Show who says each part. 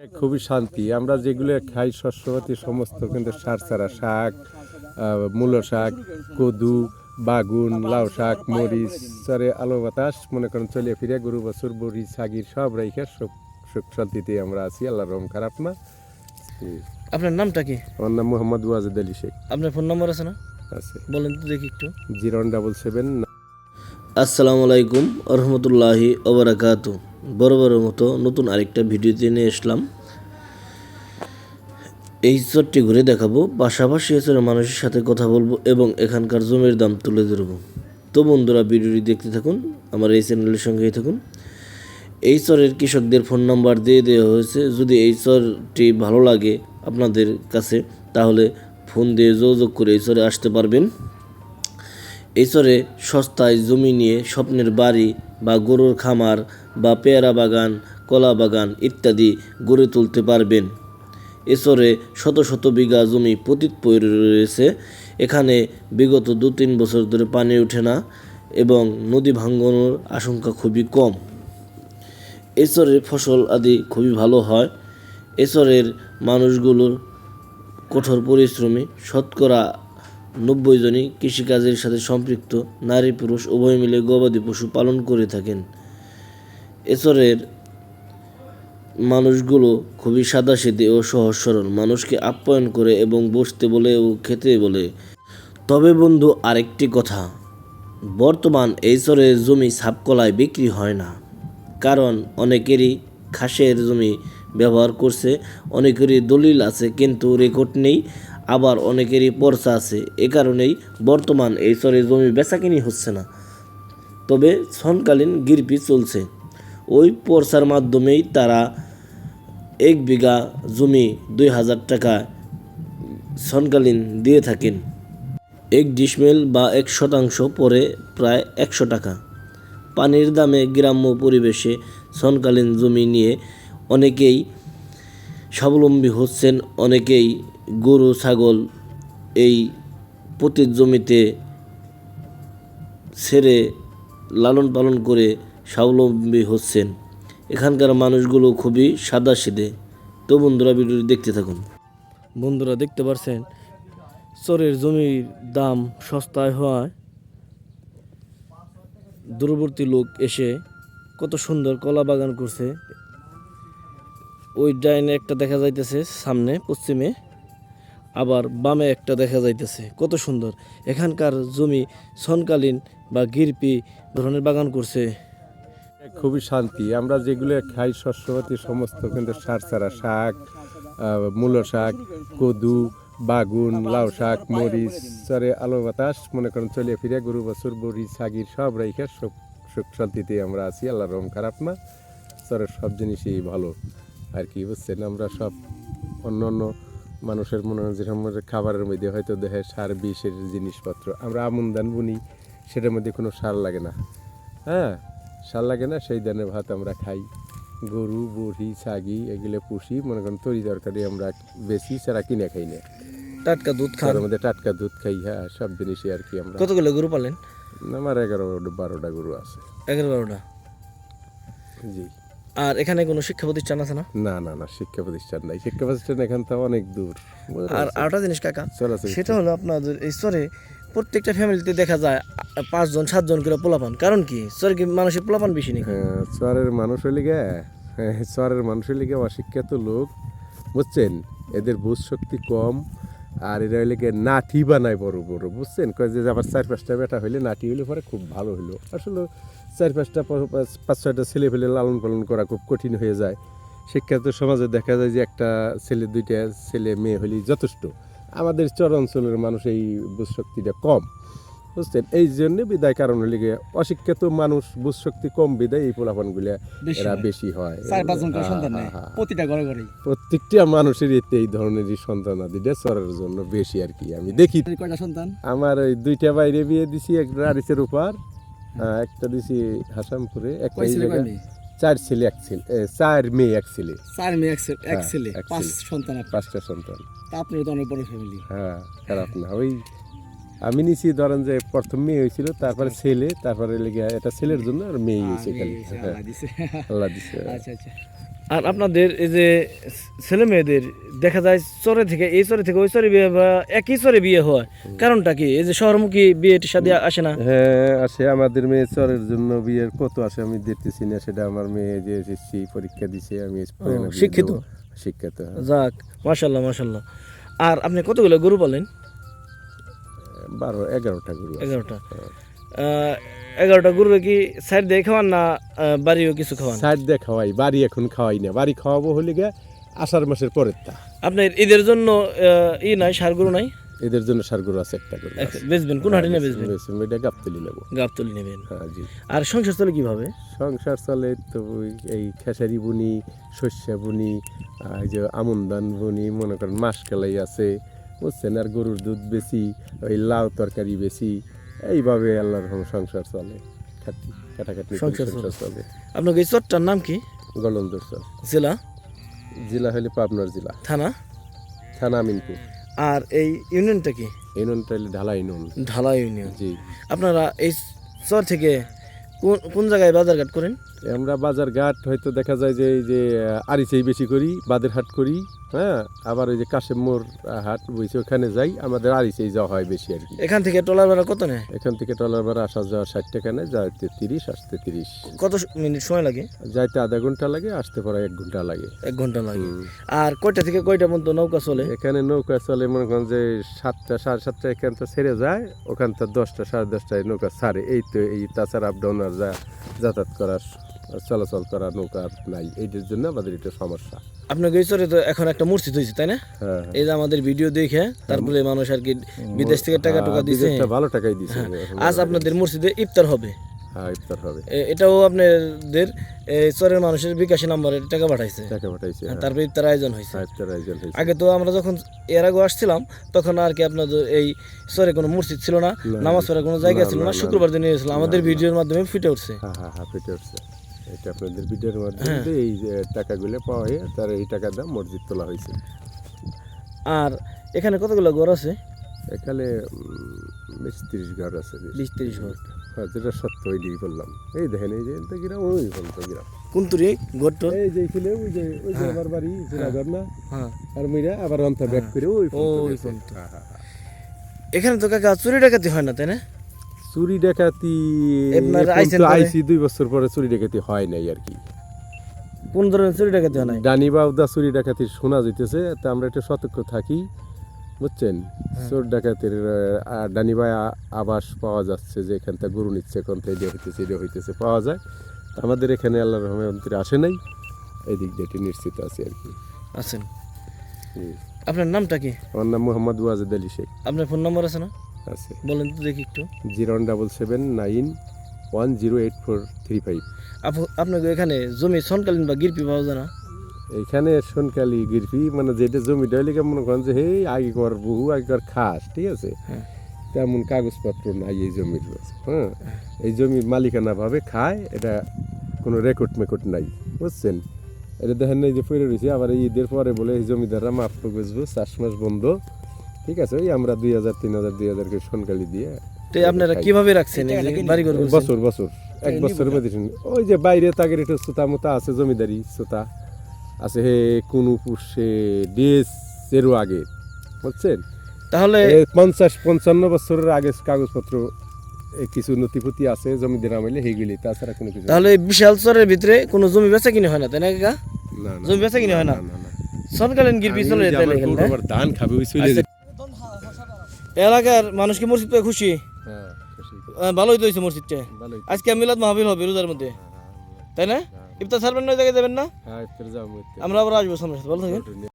Speaker 1: খুবই শান্তি। আমরা যেগুলো খাই শস্যপাতি সমস্ত কিন্তু সার ছাড়া শাক মূলো শাক কদু বাগুন লাউ শাক মরিচ সরে আলো বাতাস মনে করেন চলে ফিরে গরু বছর বড়ি ছাগির সব রেখে সুখ সুখ শান্তিতে আমরা আছি। আল্লাহ রহম খারাপ না।
Speaker 2: আপনার নামটা কি?
Speaker 1: আমার নাম মোহাম্মদ ওয়াজেদ আলী শেখ।
Speaker 2: আপনার ফোন নম্বর আছে না?
Speaker 1: আছে।
Speaker 2: বলেন তো দেখি একটু।
Speaker 1: জিরো ডাবল সেভেন
Speaker 2: আসসালামু আলাইকুম রহমতুল্লাহি ওবরাকাত বড় মতো নতুন আরেকটা ভিডিওতে নিয়ে আসলাম। এই চরটি ঘুরে দেখাবো, পাশাপাশি এছাড়া মানুষের সাথে কথা বলব এবং এখানকার জমির দাম তুলে ধরবো। তো বন্ধুরা, ভিডিওটি দেখতে থাকুন, আমার এই চ্যানেলের সঙ্গেই থাকুন। এই চরের কৃষকদের ফোন নাম্বার দিয়ে দেওয়া হয়েছে। যদি এই চরটি ভালো লাগে আপনাদের কাছে, তাহলে ফোন দিয়ে যোগাযোগ করে এই চরে আসতে পারবেন। এই চরে সস্তায় জমি নিয়ে স্বপ্নের বাড়ি বা গরুর খামার বা পেয়ারা বাগান, কলা বাগান ইত্যাদি গড়ে তুলতে পারবেন। এচরে শত শত বিঘা জমি পতিত পড়ে রয়েছে। এখানে বিগত দু তিন বছর ধরে পানি ওঠে না এবং নদী ভাঙ্গনের আশঙ্কা খুবই কম। এচরের ফসল আদি খুবই ভালো হয়। এচরের মানুষগুলোর কঠোর পরিশ্রমী শতকরা নব্বই জনই কৃষিকাজের সাথে সম্পৃক্ত। নারী পুরুষ উভয় মিলে গবাদি পশু পালন করে থাকেন। এচরের মানুষগুলো খুবই সাদাসিধে ও সহজ সরল। মানুষকে আপ্যায়ন করে এবং বসতে বলে ও খেতে বলে। তবে বন্ধু, আরেকটি কথা। বর্তমান এই চরে জমি সাপকলায় বিক্রি হয় না। কারণ অনেকেরই খাসের জমি ব্যবহার করছে, অনেকেরই দলিল আছে কিন্তু রেকর্ড নেই, আবার অনেকেরই পর্চা আছে। এ কারণেই বর্তমান এই চরে জমি বেচাকিনি হচ্ছে না। তবে সনকালীন গিরপি চলছে। ওই পর্চার মাধ্যমেই তারা এক বিঘা জমি দুই হাজার টাকা সনকালীন দিয়ে থাকেন। এক ডিসমেল বা এক শতাংশ পরে প্রায় একশো টাকা। পানির দামে গ্রাম্য পরিবেশে সনকালীন জমি নিয়ে অনেকেই স্বাবলম্বী হচ্ছেন, অনেকেই গরু, ছাগল এই পতিত জমিতে ছেড়ে লালন পালন করে স্বাবলম্বী হচ্ছেন। এখানকার মানুষগুলো খুবই সাদাসিধে। তো বন্ধুরা ভিডিওটি দেখতে থাকুন। বন্ধুরা দেখতে পারছেন, চরের জমির দাম সস্তায় হওয়ায় দূরবর্তী লোক এসে কত সুন্দর কলা বাগান করছে। ওই ডাইনে একটা দেখা যাইতেছে, সামনে, পশ্চিমে, আবার বামে একটা দেখা যাইতেছে। কত সুন্দর। এখানকার জমি সনকালীন বা গিরপি ধরনের বাগান করছে।
Speaker 1: খুবই শান্তি। আমরা যেগুলো খাই শস্যপাতি, সমস্ত কিন্তু সার ছাড়া শাক মূলো শাক, কদু, বাগুন, লাউ শাক, মরিচ সরে আলো বাতাস, মনে করেন চলে ফিরে গরু, বছর, বড়ি, ছাগির সব রেখে সুখ সুখ শান্তিতে আমরা আছি। আল্লাহ রহম খারাপ না। চরের সব জিনিসই ভালো। আর কি বুঝছেন? আমরা সব অন্য অন্য মানুষের মনে হয় যে সময় খাবারের মধ্যে হয়তো দেহে সার, বিষের জিনিসপত্র, আমরা আমন ধান বুনি, সেটার মধ্যে কোনো সার লাগে না। হ্যাঁ? সার লাগে না সেই ধানের ভাত আমরা খাই। গরু বুড়ি ছাগি এগুলো পুষি মনে করেন তরি তরকারি আমরা বেশি ছাড়া কিনে খাই না।
Speaker 2: টাটকা দুধ খান।
Speaker 1: তার মধ্যে টাটকা দুধ খাই হ্যাঁ সব জিনিসই আর কি আমরা।
Speaker 2: কতগুলো গরু পালেন?
Speaker 1: আমার এগারো বারোটা গরু আছে।
Speaker 2: এগারো বারোটা?
Speaker 1: জি।
Speaker 2: আর এখানে কোনো শিক্ষা প্রতিষ্ঠান আছে না?
Speaker 1: না না না শিক্ষা প্রতিষ্ঠান নাই। শিক্ষা প্রতিষ্ঠান এখান তো অনেক দূর।
Speaker 2: আর আরেকটা জিনিস কাকা সেটা হলো আপনাদের এই স্তরে প্রত্যেকটা ফ্যামিলিতে দেখা যায় পাঁচজন সাতজন করে পোলাপান। কারণ কি? স্তরে কি মানুষের পোলাপান বেশি নাকি?
Speaker 1: হ্যাঁ চরের মানুষ হলে গে হ্যাঁ, চরের মানুষ হলে গে অশিক্ষিত লোক বুঝছেন? এদের বুঝ শক্তি কম আর এরা হইলে নাঠি বানায় বড় বড় বুঝছেন? কয় যে আবার চার পাঁচটা বেটা হইলে নাঠি হইলে পরে খুব ভালো হইল। আসলে চার পাঁচটা পাঁচ- পাঁচ ছয়টা ছেলে ফেলে লালন পালন করা খুব কঠিন হয়ে যায়। শিক্ষিত সমাজে দেখা যায় যে একটা ছেলে দুইটা ছেলে মেয়ে হলেই যথেষ্ট। আমাদের চর অঞ্চলের মানুষ এই বুঝ শক্তিটা কম বুঝছেন? এই জন্য বিদায় কারণ হলে অশিক্ষিত মানুষ বুঝ শক্তি কম বিদায় এই পোলাপানগুলা এরা বেশি হয়। হ্যাঁ, হ্যাঁ, হ্যাঁ।
Speaker 2: প্রতিটা ঘরে ঘরেই।
Speaker 1: প্রত্যেকটা মানুষের এতে এই ধরনেরই সন্তান আদিটা চরের জন্য বেশি আর কি। আমি দেখি
Speaker 2: কয়টা সন্তান?
Speaker 1: আমার ওই দুইটা বাইরে বিয়ে দিছি একটা আরিসের উপর একটা দিছি হাসামপুরে একটা
Speaker 2: ছেলে
Speaker 1: জায়গায়- চার ছেলে এক ছেলে চার মেয়ে এক ছেলে।
Speaker 2: চার মেয়ে এক ছে- এক ছেলে পাঁচ
Speaker 1: ছেলে।
Speaker 2: সন্তান
Speaker 1: পাঁচটা সন্তান।
Speaker 2: তা আপনার তো অনেক বড় ফ্যামিলি
Speaker 1: হ্যাঁ খারাপ না। ওই আমি নিছি ধরেন যে প্রথম মেয়ে হয়েছিল তারপরে ছেলে তারপরে লেগে এটা ছেলের জন্য আর মেয়ে হয়েছে খালি হ্যাঁ, আল্লাহ দিছে।
Speaker 2: আচ্ছা আচ্ছা।
Speaker 3: আর আপনাদের এই যে ছেলে মেয়েদের দেখা যায় চরে থেকে এই চরে থেকে ওই চরে বিয়ে বা একই চরে বিয়ে হয়। কারণটা কি? এই যে শহরমুখী বিয়েটি সাথে আসে না?
Speaker 1: হ্যাঁ আসে। আমাদের মেয়ে চরের জন্য বিয়ের কত আসে আমি দেখতেছি না। সেটা আমার মেয়ে যে এসএসসি পরীক্ষা দিছে আমি
Speaker 3: শিক্ষিত?
Speaker 1: শিক্ষিত হ্যাঁ।
Speaker 3: যাক মাশাল্লাহ মাশাল্লাহ আর আপনি কতগুলো গরু পালেন?
Speaker 1: বারো এগারোটা গরু
Speaker 3: এগারোটা। এগারোটা গরু কি সাইড দিয়ে খাওয়ান না বাড়িও কিছু খাওয়ান?
Speaker 1: সাইড দিয়ে খাওয়াই বাড়ি এখন খাওয়াই না। বাড়ি খাওয়াবো হলে গিয়ে আষাঢ় মাসের পরের তা
Speaker 3: আপনার ঈদের জন্য ই নাই সার গরু নাই?
Speaker 1: এদের জন্য সার গরু আছে একটা গরু।
Speaker 3: বেচবেন? কোন হাটে না বেচবেন?
Speaker 1: বেশি এটা গাবতলি নেব।
Speaker 3: গাবতলি নেবেন।
Speaker 1: হ্যাঁ জি।
Speaker 3: আর সংসার চলে কীভাবে?
Speaker 1: সংসার চলে তো এই খেসারি বুনি শস্য বুনি এই যে আমন ধান বুনি মনে করেন মাস কেলাই আছে বুঝছেন? আর গরুর দুধ বেশি ওই লাউ তরকারি বেশি এইভাবে আল্লাহর সংসার চলে। খাটি কাটাকাটি
Speaker 3: সংসার
Speaker 1: সংসার চলে।
Speaker 3: আপনার এই চরটার নাম কি?
Speaker 1: গলন্দর চর।
Speaker 3: জেলা?
Speaker 1: জেলা হলে পাবনার জেলা।
Speaker 3: থানা?
Speaker 1: থানা আমিনপুর
Speaker 3: আর এই ইউনিয়নটা কি?
Speaker 1: ইউনিয়নটা ঢালা ইউনিয়ন।
Speaker 3: ঢালা ইউনিয়ন।
Speaker 1: জি।
Speaker 3: আপনারা এই চর থেকে কোন কোন জায়গায় বাজারঘাট করেন?
Speaker 1: আমরা বাজার ঘাট হয়তো দেখা যায় যে এই যে আরিচেই বেশি করি বাদের হাট করি হ্যাঁ? আবার ওই যে কাশেম মোড় হাট বইছে ওখানে যাই আমাদের আরিচেই যাওয়া হয় বেশি আর কি।
Speaker 3: এখান থেকে টলার ভাড়া কত নেয়?
Speaker 1: এখান থেকে টলার ভাড়া আসা যাওয়া ষাট টাকা নেয় যাইতে তিরিশ আসতে তিরিশ।
Speaker 3: কত মিনিট সময় লাগে?
Speaker 1: যাইতে আধা ঘণ্টা লাগে আসতে পরে এক ঘণ্টা লাগে।
Speaker 3: এক ঘণ্টা লাগে। আর কয়টা থেকে কয়টা পর্যন্ত নৌকা চলে?
Speaker 1: এখানে নৌকা চলে মনে করেন যে সাতটা সাড়ে সাতটা এখান থেকে ছেড়ে যায় ওখান থেকে দশটা সাড়ে দশটায় নৌকা ছাড়ে। এই তো এই তাছাড়া আপ ডাউন আর যা যাতায়াত করার চলাচল করা নৌকা নাই এইটার জন্য আমাদের এটা সমস্যা।
Speaker 3: আপনার চরে তো এখন একটা মসজিদ হয়েছে তাই না?
Speaker 1: হ্যাঁ
Speaker 3: এই যে আমাদের ভিডিও দেখে তারপরে মানুষ আর কি বিদেশ থেকে টাকা টাকা দিছে।
Speaker 1: বিদেশটা ভালো টাকাই দিছে।
Speaker 3: আজ আপনাদের মসজিদে ইফতার হবে।
Speaker 1: হ্যাঁ ইফতার হবে।
Speaker 3: এটাও আপনাদের চরের মানুষের বিকাশী নাম্বারে টাকা পাঠাইছে।
Speaker 1: টাকা পাঠাইছে হ্যাঁ।
Speaker 3: তারপরে ইফতার আয়োজন হয়েছে
Speaker 1: হ্যাঁ, ইফতার আয়োজন হয়েছে
Speaker 3: আগে তো আমরা যখন এর আগে আসছিলাম তখন আর কি আপনাদের এই চরে কোনো মসজিদ ছিল না নামাজ পড়ার কোনো জায়গা ছিল না শুক্রবার দিন এসেছিল আমাদের ভিডিওর মাধ্যমে ফুটে উঠছে।
Speaker 1: হ্যাঁ হ্যাঁ হ্যাঁ উঠছে। এটা আপনাদের ভিডিওর মাধ্যমে এই টাকাগুলো পাওয়া হয়ে তার এই টাকা দাম মসজিদ তোলা হয়েছে।
Speaker 3: আর এখানে কতগুলো ঘর আছে?
Speaker 1: এখানে বেশ তিরিশ ঘর আছে বিশ।
Speaker 3: তিরিশ ঘর।
Speaker 1: হ্যাঁ যেটা সত্য বললাম। এই দেখেন এই যে গ্রাম ওই বলতো গ্রাম।
Speaker 3: কুন্তুরি ঘরটো
Speaker 1: এই যে ছিল ওই যে ওই যে আমার বাড়ি জোড়া ঘর না?
Speaker 3: হ্যাঁ।
Speaker 1: আর মিরা আবার অন্ত ব্যাক করে ওই
Speaker 3: ওই।
Speaker 1: হ্যাঁ, হ্যাঁ, হ্যাঁ।
Speaker 3: এখানে তো কাকা চুরি ডাকাতি হয় না তাই না?
Speaker 1: চুরি ডাকাতি? আইসি দুই বছর পরে চুরি ডাকাতি হয় নাই আর কি।
Speaker 3: কোন ধরনের চুরি ডাকাতি হয় নাই?
Speaker 1: ডানি বা উদা চুরি ডাকাতি শোনা যেতেছে তা আমরা একটু সতর্ক থাকি বুঝছেন? চোর ডাকাতির ডানি বা আবাস পাওয়া যাচ্ছে যে এখান থেকে গরু নিচ্ছে এখন থেকে হইতেছে এটা হইতেছে পাওয়া যায়। আমাদের এখানে আল্লাহ রহমতের আসে নাই এই দিক দিয়ে নিশ্চিত আছে আর কি।
Speaker 3: আছেন। আপনার নামটা কি?
Speaker 1: আমার নাম মোহাম্মদ ওয়াজেদ আলী শেখ।
Speaker 3: আপনার ফোন নম্বর আছে না?
Speaker 1: আছে।
Speaker 3: বলেন তো দেখি একটু।
Speaker 1: Zero one double seven nine one zero eight four three five.
Speaker 3: আপু- আপনাকে এখানে জমি সনকালীন বা গিরপি পাওয়া যায় না?
Speaker 1: এইখানে সোনকালি গিরপি মানে যেটা জমি ডলিকে মনে করেন যে হেই আগেকার বহু আগেকার খাস ঠিক আছে?
Speaker 3: হ্যাঁ।
Speaker 1: তেমন কাগজপত্র নাই এই জমির হ্যাঁ? এই জমির মালিকানা ভাবে খায় এটা কোনো রেকর্ড মেকর্ড নাই বুঝছেন? এটা দেখেন না এই যে পড়ে রয়েছে আবার ঈদের পরে বলে এই জমিদাররা মাপ বুঝব চাষ মাস বন্ধ। ঠিক আছে ওই আমরা দুই হাজার তিন হাজার দুই হাজার করে সোনকালি দিয়ে
Speaker 3: তো আপনারা কীভাবে রাখছেন? বাড়ি ঘর
Speaker 1: বছর বছর এক বছরের মধ্যে ওই যে বাইরে তাগের একটু সুতা মুতা আছে জমিদারি সুতা আছে হে কুনু পুষে ডিএস এরও আগে বুঝছেন?
Speaker 3: তাহলে
Speaker 1: পঞ্চাশ পঞ্চান্ন বছরের আগে কাগজপত্র এ কিছু নথিপতি আছে জমিদার আমলে সেইগুলি তাছাড়া কোনো কিছু
Speaker 3: তাহলে বিশাল চরের ভিতরে কোনো জমি বেচা কিনে হয় না তাই না কাকা? জমি বেচা কিনে হয় না। সনকালীন গিরপি চলে হ্যাঁ?
Speaker 1: ধান খাবে ওই চলে যায়
Speaker 3: এলাকার মানুষ কি মসজিদ পেয়ে খুশি।
Speaker 1: হ্যাঁ।
Speaker 3: আহ, ভালোই তো হয়েছে মসজিদটা। আজকে মিলাদ মাহবিল হবে রোজার মধ্যে। তাই না? ইফতার সারবেন না জায়গায় যাবেন না?
Speaker 1: হ্যাঁ।
Speaker 3: আমরা আবার আসব সামনে ভালো থাকেন।